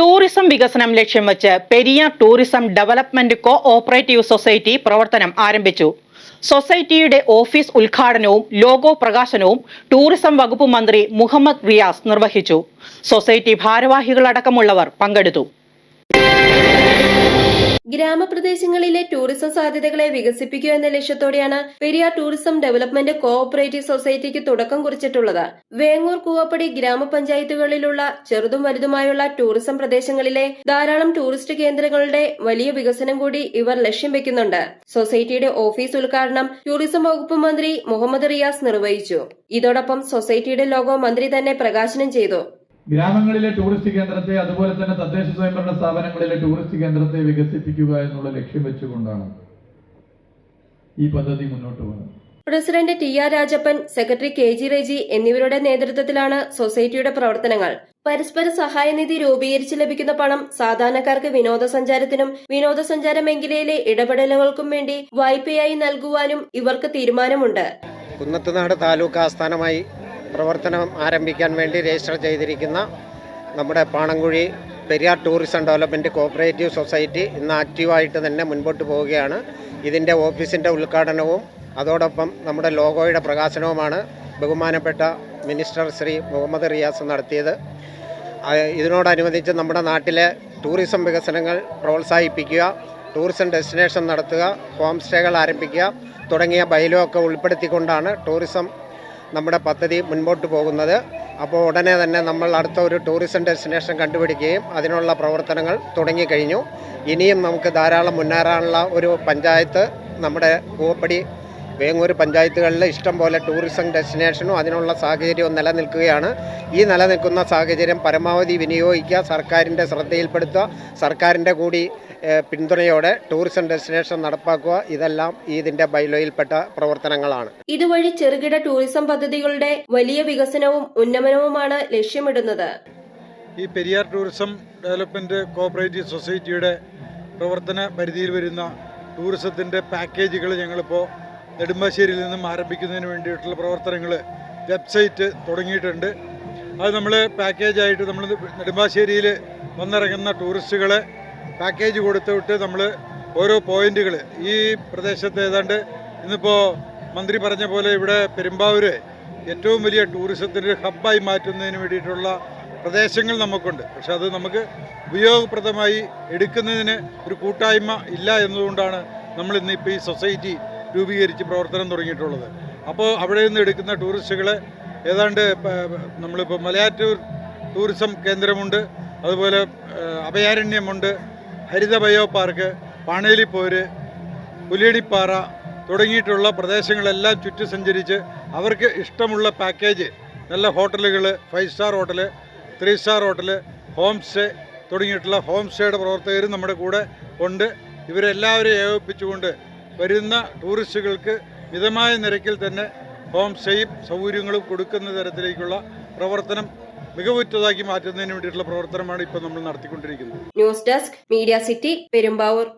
Tourism വികസനം ലക്ഷ്യം വെച്ച് Periyar tourism development cooperative society പ്രവർത്തനം ആരംഭിച്ചു. സൊസൈറ്റിയുടെ ഓഫീസ് ഉദ്ഘാടനവും ലോഗോ പ്രകാശനവും ടൂറിസം വകുപ്പ് മന്ത്രി മുഹമ്മദ് റിയാസ് നിർവഹിച്ചു. സൊസൈറ്റി ഭാരവാഹികളടക്കമുള്ളവർ പങ്കെടുത്തു. ഗ്രാമപ്രദേശങ്ങളിലെ ടൂറിസം സാധ്യതകളെ വികസിപ്പിക്കുക എന്ന ലക്ഷ്യത്തോടെയാണ് പെരിയാർ ടൂറിസം ഡെവലപ്മെന്റ് കോഓപ്പറേറ്റീവ് സൊസൈറ്റിക്ക് തുടക്കം കുറിച്ചിട്ടുള്ളത്. വേങ്ങൂർ കൂവപ്പടി ഗ്രാമപഞ്ചായത്തുകളിലുള്ള ചെറുതും വലുതുമായുള്ള ടൂറിസം പ്രദേശങ്ങളിലെ ധാരാളം ടൂറിസ്റ്റ് കേന്ദ്രങ്ങളുടെ വലിയ വികസനം കൂടി ഇവർ ലക്ഷ്യം വെക്കുന്നുണ്ട്. സൊസൈറ്റിയുടെ ഓഫീസ് ഉദ്ഘാടനം ടൂറിസം വകുപ്പ് മന്ത്രി മുഹമ്മദ് റിയാസ് നിർവഹിച്ചു. ഇതോടൊപ്പം സൊസൈറ്റിയുടെ ലോഗോ മന്ത്രി തന്നെ പ്രകാശനം ചെയ്തു. ഗ്രാമങ്ങളിലെ ടൂറിസ്റ്റ് കേന്ദ്രത്തെ അതുപോലെ തന്നെ തദ്ദേശ സ്വയംഭരണ സ്ഥാപനങ്ങളിലെ ടൂറിസ്റ്റ് കേന്ദ്രത്തെ വികസിപ്പിക്കുക എന്നുള്ള ലക്ഷ്യം വെച്ചുകൊണ്ടാണ് ഈ പദ്ധതി മുന്നോട്ട് പോകുന്നത്. President T R Rajappan secretary K G Reji എന്നിവരുടെ നേതൃത്വത്തിലാണ് സൊസൈറ്റിയുടെ പ്രവർത്തനങ്ങൾ. പരസ്പര സഹായനിധി രൂപീകരിച്ച് ലഭിക്കുന്ന പണം സാധാരണക്കാർക്ക് വിനോദസഞ്ചാരത്തിനും വിനോദസഞ്ചാര മേഖലയിലെ ഇടപെടലുകൾക്കും വേണ്ടി വായ്പയായി നൽകുവാനും ഇവർക്ക് തീരുമാനമുണ്ട്. കുന്നത്തുനാട് താലൂക്ക് ആസ്ഥാനമായി പ്രവർത്തനം ആരംഭിക്കാൻ വേണ്ടി രജിസ്റ്റർ ചെയ്തിരിക്കുന്ന നമ്മുടെ Panamkuzhy Periyar tourism development cooperative society ഇന്ന് ആക്റ്റീവായിട്ട് തന്നെ മുൻപോട്ട് പോവുകയാണ്. ഇതിന്റെ ഓഫീസിന്റെ ഉദ്ഘാടനവും അതോടൊപ്പം നമ്മുടെ ലോഗോയുടെ പ്രകാശനവുമാണ് ബഹുമാനപ്പെട്ട മിനിസ്റ്റർ ശ്രീ മുഹമ്മദ് റിയാസ് നടത്തിയത്. ഇതിനോടനുബന്ധിച്ച് നമ്മുടെ നാട്ടിലെ ടൂറിസം വികസനങ്ങൾ പ്രോത്സാഹിപ്പിക്കുക ടൂറിസം ഡെസ്റ്റിനേഷൻ നടത്തുക ഹോം സ്റ്റേകൾ ആരംഭിക്കുക തുടങ്ങിയ ബൈലോ ഒക്കെ ഉൾപ്പെടുത്തിക്കൊണ്ടാണ് ടൂറിസം നമ്മുടെ പദ്ധതി മുൻപോട്ട് പോകുന്നത്. അപ്പോൾ ഉടനെ തന്നെ നമ്മൾ അടുത്ത ഒരു ടൂറിസം ഡെസ്റ്റിനേഷൻ കണ്ടുപിടിക്കുകയും അതിനുള്ള പ്രവർത്തനങ്ങൾ തുടങ്ങിക്കഴിഞ്ഞു. ഇനിയും നമുക്ക് ധാരാളം മുന്നേറാനുള്ള ഒരു പഞ്ചായത്ത് നമ്മുടെ പൂവപ്പടി വേങ്ങൂർ പഞ്ചായത്തുകളിൽ ഇഷ്ടം പോലെ ടൂറിസം ഡെസ്റ്റിനേഷനും അതിനുള്ള സാഹചര്യവും നിലനിൽക്കുകയാണ്. ഈ നിലനിൽക്കുന്ന സാഹചര്യം പരമാവധി വിനിയോഗിക്കുക സർക്കാരിന്റെ ശ്രദ്ധയിൽപ്പെടുത്തുക സർക്കാരിന്റെ കൂടി പിന്തുണയോടെ ടൂറിസം ഡെസ്റ്റിനേഷൻ നടപ്പാക്കുക. ഇതെല്ലാം ഇതിന്റെ ബൈലോയിൽപ്പെട്ട പ്രവർത്തനങ്ങളാണ്. ഇതുവഴി ചെറുകിട ടൂറിസം പദ്ധതികളുടെ വലിയ വികസനവും ഉന്നമനവുമാണ് ലക്ഷ്യമിടുന്നത്. ഈ പെരിയാർ ടൂറിസം ഡെവലപ്മെന്റ് കോഓപ്പറേറ്റീവ് സൊസൈറ്റിയുടെ പ്രവർത്തന പരിധിയിൽ വരുന്ന ടൂറിസത്തിന്റെ പാക്കേജുകൾ ഞങ്ങളിപ്പോൾ നെടുമ്പാശ്ശേരിയിൽ നിന്നും ആരംഭിക്കുന്നതിന് വേണ്ടിയിട്ടുള്ള പ്രവർത്തനങ്ങൾ വെബ്സൈറ്റ് തുടങ്ങിയിട്ടുണ്ട്. അത് നമ്മൾ പാക്കേജായിട്ട് നമ്മൾ നെടുമ്പാശ്ശേരിയിൽ വന്നിറങ്ങുന്ന ടൂറിസ്റ്റുകളെ പാക്കേജ് കൊടുത്തുവിട്ട് നമ്മൾ ഓരോ പോയിന്റുകൾ ഈ പ്രദേശത്ത് ഏതാണ്ട് ഇന്നിപ്പോൾ മന്ത്രി പറഞ്ഞ പോലെ ഇവിടെ പെരുമ്പാവൂര് ഏറ്റവും വലിയ ടൂറിസത്തിന്റെ ഹബ്ബായി മാറ്റുന്നതിന് വേണ്ടിയിട്ടുള്ള പ്രദേശങ്ങൾ നമുക്കുണ്ട്. പക്ഷെ അത് നമുക്ക് ഉപയോഗപ്രദമായി എടുക്കുന്നതിന് ഒരു കൂട്ടായ്മ ഇല്ല എന്നതുകൊണ്ടാണ് നമ്മൾ ഇന്ന് ഇപ്പോൾ ഈ സൊസൈറ്റി രൂപീകരിച്ച് പ്രവർത്തനം തുടങ്ങിയിട്ടുള്ളത്. അപ്പോൾ അവിടെ നിന്ന് എടുക്കുന്ന ടൂറിസ്റ്റുകളെ ഏതാണ്ട് നമ്മളിപ്പോൾ മലയാറ്റൂർ ടൂറിസം കേന്ദ്രമുണ്ട്. അതുപോലെ അഭയാരണ്യമുണ്ട്. ഹരിത ബയോ പാർക്ക് പാണേലിപ്പോര് പുലിയണിപ്പാറ തുടങ്ങിയിട്ടുള്ള പ്രദേശങ്ങളെല്ലാം ചുറ്റി സഞ്ചരിച്ച് അവർക്ക് ഇഷ്ടമുള്ള പാക്കേജ് നല്ല ഹോട്ടലുകൾ five star hotel three star hotel home stay തുടങ്ങിയിട്ടുള്ള ഹോം സ്റ്റേയുടെ പ്രവർത്തകരും നമ്മുടെ കൂടെ ഉണ്ട്. ഇവരെല്ലാവരെയും ഏകോപിപ്പിച്ചുകൊണ്ട് വരുന്ന ടൂറിസ്റ്റുകൾക്ക് മിതമായ നിരക്കിൽ തന്നെ ഹോം സ്റ്റേയും സൗകര്യങ്ങളും കൊടുക്കുന്ന തരത്തിലേക്കുള്ള പ്രവർത്തനം മികവുറ്റതാക്കി മാറ്റുന്നതിന് വേണ്ടിയിട്ടുള്ള പ്രവർത്തനമാണ് ഇപ്പോൾ നമ്മൾ നടത്തിക്കൊണ്ടിരിക്കുന്നത്. News desk media city Perumbavoor.